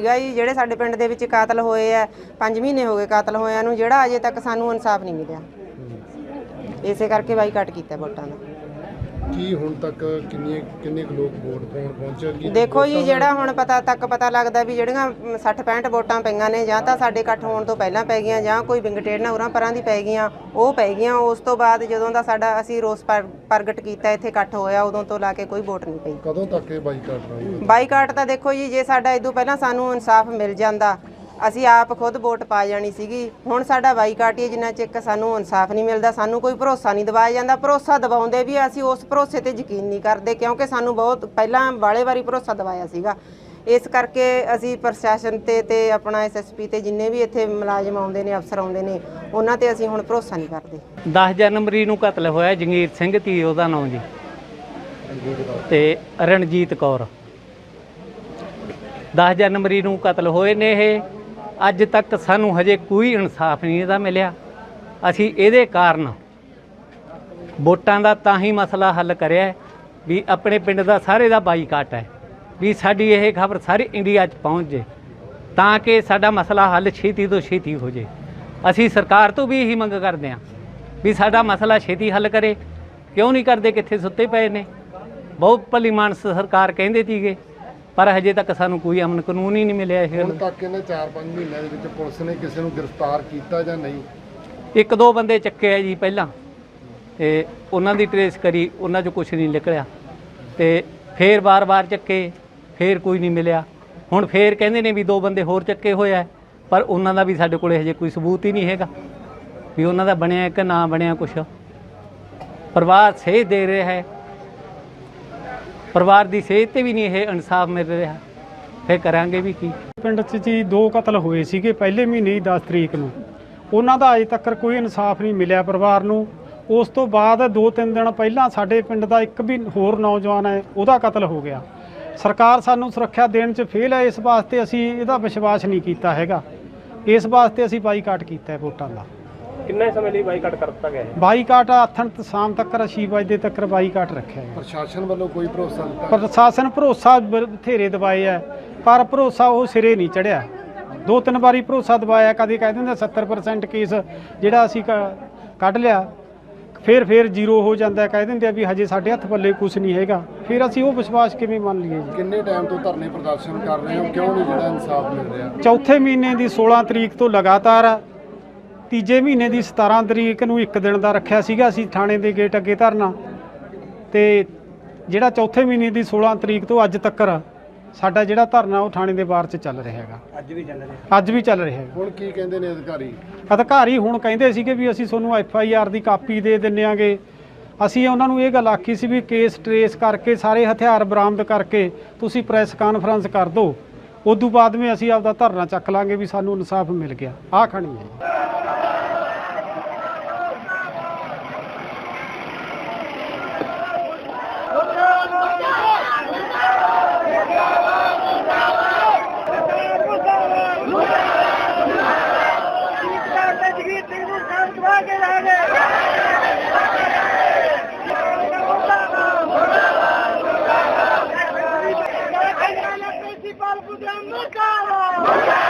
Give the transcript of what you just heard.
ਸੀਗਾ ਜੀ ਜਿਹੜੇ ਸਾਡੇ ਪਿੰਡ ਦੇ ਵਿੱਚ ਕਾਤਲ ਹੋਏ ਆ 5 ਮਹੀਨੇ ਹੋ ਗਏ ਕਾਤਲ ਹੋਇਆਂ ਨੂੰ ਜਿਹੜਾ ਅਜੇ ਤੱਕ ਸਾਨੂੰ ਇਨਸਾਫ ਨਹੀਂ ਮਿਲਿਆ। ਇਸੇ ਕਰਕੇ ਬਾਈਕਾਟ ਕੀਤਾ ਵੋਟਾਂ ਦਾ। ਕੀ ਹੁਣ ਤੱਕ ਕਿੰਨੇ ਕਿੰਨੇ ਕੁ ਲੋਕ ਵੋਟ ਪਾਉਣ ਪਹੁੰਚੇ ਕੀ ਦੇਖੋ ਜੀ ਜਿਹੜਾ ਹੁਣ ਪਤਾ ਤੱਕ ਪਤਾ ਲੱਗਦਾ ਵੀ ਜਿਹੜੀਆਂ 60 65 ਵੋਟਾਂ ਪਈਆਂ ਨੇ ਜਾਂ ਤਾਂ ਸਾਡੇ ਇਕੱਠ ਹੋਣ ਤੋਂ ਪਹਿਲਾਂ ਪੈ ਗਈਆਂ ਜਾਂ ਕੋਈ ਵਿੰਗਟੇੜ ਨਾ ਉਰਾਂ ਪਰਾਂ ਦੀ ਪੈ ਗਈਆਂ ਉਹ ਪੈ ਗਈਆਂ ਉਸ ਤੋਂ ਬਾਅਦ ਜਦੋਂ ਦਾ ਸਾਡਾ ਅਸੀਂ ਰੋਸ ਪਰ- ਪ੍ਰਗਟ ਕੀਤਾ ਇੱਥੇ ਇਕੱਠ ਹੋਇਆ ਉਦੋਂ ਤੋਂ ਲਾ ਕੇ ਕੋਈ ਵੋਟ ਨਹੀਂ ਪਈ। ਕਦੋਂ ਤੱਕ ਇਹ ਬਾਈਕਾਟ ਰਹੂਗਾ? ਬਾਈਕਾਟ ਤਾਂ ਦੇਖੋ ਜੀ ਜੇ ਸਾਡਾ ਇਦੋਂ ਪਹਿਲਾਂ ਸਾਨੂੰ ਇਨਸਾਫ ਮਿਲ ਜਾਂਦਾ ਅਸੀਂ ਆਪ ਖੁਦ ਵੋਟ ਪਾ ਜਾਣੀ ਸੀਗੀ। ਹੁਣ ਸਾਡਾ ਬਾਈਕਾਟ ਹੀ ਹੈ, ਜਿੰਨਾ ਚਿਰ ਸਾਨੂੰ ਇਨਸਾਫ ਨਹੀਂ ਮਿਲਦਾ ਸਾਨੂੰ ਕੋਈ ਭਰੋਸਾ ਨਹੀਂ ਦਿਵਾਇਆ ਜਾਂਦਾ। ਭਰੋਸਾ ਦਿਵਾਉਂਦੇ ਵੀ ਅਸੀਂ ਉਸ ਭਰੋਸੇ ਤੇ ਯਕੀਨ ਨਹੀਂ ਕਰਦੇ ਕਿਉਂਕਿ ਸਾਨੂੰ ਬਹੁਤ ਪਹਿਲਾਂ ਵਾਲੇ ਵਾਰੀ ਭਰੋਸਾ ਦਿਵਾਇਆ ਸੀਗਾ। ਇਸ ਕਰਕੇ ਅਸੀਂ ਪ੍ਰਸ਼ਾਸਨ ਤੇ ਤੇ ਆਪਣਾ ਐਸਐਸਪੀ ਤੇ ਜਿੰਨੇ ਵੀ ਇੱਥੇ ਮੁਲਾਜ਼ਮ ਆਉਂਦੇ ਨੇ ਅਫਸਰ ਆਉਂਦੇ ਨੇ ਉਹਨਾਂ ਤੇ ਅਸੀਂ ਹੁਣ ਭਰੋਸਾ ਨਹੀਂ ਕਰਦੇ। 10 ਜਨਵਰੀ ਨੂੰ ਕਤਲ ਹੋਇਆ ਜੰਗੀਰ ਸਿੰਘ ਤੀ ਉਹਦਾ ਨਾਮ ਜੀ। ਤੇ ਰਣਜੀਤ ਕੌਰ। 10 ਜਨਵਰੀ ਨੂੰ ਕਤਲ ਹੋਏ ਨੇ ਇਹ। ਅੱਜ ਤੱਕ ਸਾਨੂੰ ਹਜੇ ਕੋਈ ਇਨਸਾਫ ਨਹੀਂ ਇਹਦਾ ਮਿਲਿਆ। ਅਸੀਂ ਇਹਦੇ ਕਾਰਨ ਵੋਟਾਂ ਦਾ ਤਾਂ ਹੀ ਮਸਲਾ ਹੱਲ ਕਰਿਆ ਵੀ ਆਪਣੇ ਪਿੰਡ ਦਾ ਸਾਰੇ ਦਾ ਬਾਈਕਾਟ ਹੈ, ਵੀ ਸਾਡੀ ਇਹ ਖਬਰ ਸਾਰੀ ਇੰਡੀਆ 'ਚ ਪਹੁੰਚ ਜੇ, ਤਾਂ ਕਿ ਸਾਡਾ ਮਸਲਾ ਹੱਲ ਛੇਤੀ ਤੋਂ ਛੇਤੀ ਹੋ ਜੇ। ਅਸੀਂ ਸਰਕਾਰ ਤੋਂ ਵੀ ਇਹੀ ਮੰਗ ਕਰਦੇ ਹਾਂ ਵੀ ਸਾਡਾ ਮਸਲਾ ਛੇਤੀ ਹੱਲ ਕਰੇ। ਕਿਉਂ ਨਹੀਂ ਕਰਦੇ ਕਿੱਥੇ ਸੁੱਤੇ ਪਏ ਨੇ? ਬਹੁਤ ਭਲੀ ਮਾਨਸ ਸਰਕਾਰ ਕਹਿੰਦੇ ਸੀਗੇ ਪਰ ਹਜੇ ਤੱਕ ਸਾਨੂੰ ਕੋਈ ਅਮਨ ਕਾਨੂੰਨ ਹੀ ਨਹੀਂ ਮਿਲਿਆ ਇਹ ਹੁਣ ਤੱਕ ਇਹਨੇ 4-5 ਮਹੀਨਿਆਂ ਦੇ ਵਿੱਚ ਪੁਲਿਸ ਨੇ ਕਿਸੇ ਨੂੰ ਗ੍ਰਿਫਤਾਰ ਕੀਤਾ ਜਾਂ ਨਹੀਂ? ਇੱਕ ਦੋ ਬੰਦੇ ਚੱਕੇ ਆ ਜੀ ਪਹਿਲਾਂ ਤੇ ਉਹਨਾਂ ਦੀ ਟਰੇਸ ਕਰੀ ਉਹਨਾਂ 'ਚੋਂ ਕੁਝ ਨਹੀਂ ਨਿਕਲਿਆ। ਤੇ ਫੇਰ ਬਾਰ-ਬਾਰ ਚੱਕੇ ਫੇਰ ਕੋਈ ਨਹੀਂ ਮਿਲਿਆ। ਹੁਣ ਫੇਰ ਕਹਿੰਦੇ ਨੇ ਵੀ ਦੋ ਬੰਦੇ ਹੋਰ ਚੱਕੇ ਹੋਏ ਆ ਪਰ ਉਹਨਾਂ ਦਾ ਵੀ ਸਾਡੇ ਕੋਲੇ ਹਜੇ ਕੋਈ ਸਬੂਤ ਹੀ ਨਹੀਂ ਹੈਗਾ ਵੀ ਉਹਨਾਂ ਦਾ ਬਣਿਆ ਕਿ ਨਾ ਬਣਿਆ ਕੁਛ। ਪਰਿਵਾਰ ਸੇਧ ਦੇ ਰਿਹਾ ਹੈ। ਪਰਿਵਾਰ ਦੀ ਸਿਹਤ ਤੇ ਵੀ ਨਹੀਂ ਇਹ ਇਨਸਾਫ ਮਿਲ ਰਿਹਾ। ਫੇਰ ਕਰਾਂਗੇ ਵੀ ਕੀ? ਪਿੰਡ 'ਚ ਜੀ ਦੋ ਕਤਲ ਹੋਏ ਸੀਗੇ ਪਹਿਲੇ ਮਹੀਨੇ ਹੀ 10 ਤਰੀਕ ਨੂੰ। ਉਹਨਾਂ ਦਾ ਅਜੇ ਤੱਕ ਕੋਈ ਇਨਸਾਫ ਨਹੀਂ ਮਿਲਿਆ ਪਰਿਵਾਰ ਨੂੰ। ਉਸ ਤੋਂ ਬਾਅਦ ਦੋ ਤਿੰਨ ਦਿਨ ਪਹਿਲਾਂ ਸਾਡੇ ਪਿੰਡ ਦਾ ਇੱਕ ਵੀ ਹੋਰ ਨੌਜਵਾਨ ਹੈ, ਉਹਦਾ ਕਤਲ ਹੋ ਗਿਆ। ਸਰਕਾਰ ਸਾਨੂੰ ਸੁਰੱਖਿਆ ਦੇਣ 'ਚ ਫੇਲ ਹੈ, ਇਸ ਵਾਸਤੇ ਅਸੀਂ ਇਹਦਾ ਵਿਸ਼ਵਾਸ ਨਹੀਂ ਕੀਤਾ ਹੈਗਾ। ਇਸ ਵਾਸਤੇ ਅਸੀਂ ਬਾਈਕਾਟ ਕੀਤਾ ਹੈ ਵੋਟਾਂ ਦਾ। ਕਿੰਨੇ ਸਮੇਂ ਲਈ ਬਾਈਕਾਟ ਕਰ ਦਿੱਤਾ ਗਿਆ ਹੈ ਬਾਈਕਾਟ ਆਥਣ ਤੋਂ ਸ਼ਾਮ ਤੱਕ 6 ਵਜੇ ਤੱਕ ਬਾਈਕਾਟ ਰੱਖਿਆ ਹੈ ਪ੍ਰਸ਼ਾਸਨ ਵੱਲੋਂ ਕੋਈ ਭਰੋਸਾ ਦਿੱਤਾ? ਪ੍ਰਸ਼ਾਸਨ ਭਰੋਸਾ ਬ- ਬਥੇਰੇ ਦਵਾਏ ਆ ਪਰ ਭਰੋਸਾ ਉਹ ਸਿਰੇ ਨਹੀਂ ਚੜਿਆ। ਦੋ ਤਿੰਨ ਵਾਰੀ ਭਰੋਸਾ ਦਵਾਇਆ ਕਦੇ ਕਹਿ ਦਿੰਦੇ 70% ਕੇਸ ਜਿਹੜਾ ਅਸੀਂ ਕ- ਕੱਢ ਲਿਆ ਫਿਰ ਫਿਰ ਜ਼ੀਰੋ ਹੋ ਜਾਂਦਾ ਹੈ, ਕਹਿ ਦਿੰਦੇ ਆ ਵੀ ਹਜੇ ਸਾਡੇ ਹੱਥ ਪੱਲੇ ਕੁਝ ਨਹੀਂ ਹੈਗਾ। ਫਿਰ ਅਸੀਂ ਉਹ ਵਿਸ਼ਵਾਸ ਕਿਵੇਂ ਮੰਨ ਲਈਏ ਜੀ? ਕਿੰਨੇ ਟਾਈਮ ਤੋਂ ਧਰਨੇ ਪ੍ਰਦਰਸ਼ਨ ਕਰ ਰਹੇ ਹੋ? ਕਿਉਂ ਨਹੀਂ ਜਿਹੜਾ ਇਨਸਾਫ ਮਿਲ ਰਿਹਾ? ਚੌਥੇ ਮਹੀਨੇ ਦੀ 16 ਤਰੀਕ ਤੋਂ ਲਗਾਤਾਰ ਤੀਜੇ ਮਹੀਨੇ ਦੀ 17 ਤਰੀਕ ਨੂੰ ਇੱਕ ਦਿਨ ਦਾ ਰੱਖਿਆ ਸੀਗਾ ਅਸੀਂ ਥਾਣੇ ਦੇ ਗੇਟ ਅੱਗੇ ਧਰਨਾ। ਤੇ ਜਿਹੜਾ ਚੌਥੇ ਮਹੀਨੇ ਦੀ 16 ਤਰੀਕ ਤੋਂ ਅੱਜ ਤੱਕ ਸਾਡਾ ਜਿਹੜਾ ਧਰਨਾ ਉਹ ਥਾਣੇ ਦੇ ਬਾਹਰ 'ਚ ਚੱਲ ਰਿਹਾ ਹੈਗਾ। ਅੱਜ ਵੀ ਚੱਲ ਰਿਹਾ। ਅੱਜ ਵੀ ਚੱਲ ਰਿਹਾ ਹੈਗਾ। ਹੁਣ ਕੀ ਕਹਿੰਦੇ ਨੇ ਅਧਿਕਾਰੀ? ਅਧਿਕਾਰੀ ਹੁਣ ਕਹਿੰਦੇ ਸੀਗੇ ਵੀ ਅਸੀਂ ਤੁਹਾਨੂੰ ਐਫ ਆਈ ਆਰ ਦੀ ਕਾਪੀ ਦੇ ਦਿੰਨੇਾਂਗੇ ਅਸੀਂ ਉਹਨਾਂ ਨੂੰ ਇਹ ਗੱਲ ਆਖੀ ਸੀ ਵੀ ਕੇਸ ਟਰੇਸ ਕਰਕੇ ਸਾਰੇ ਹਥਿਆਰ ਬਰਾਮਦ ਕਰਕੇ ਤੁਸੀਂ ਪ੍ਰੈਸ ਕਾਨਫਰੰਸ ਕਰ ਦਿਓ। ਉਦੋਂ ਬਾਅਦ ਵਿੱਚ ਅਸੀਂ ਆਪਦਾ ਧਰਨਾ ਚੱਕ ਲਾਂਗੇ ਵੀ ਸਾਨੂੰ ਇਨਸਾਫ ਮਿਲ ਗਿਆ। ਆਹ ਖਣੀ ਹੈ ਜੀ। ਪ੍ਰਿੰਸੀਪਲ ਪੁੱਤਰ ਮੁਰਦਾਬਾਦ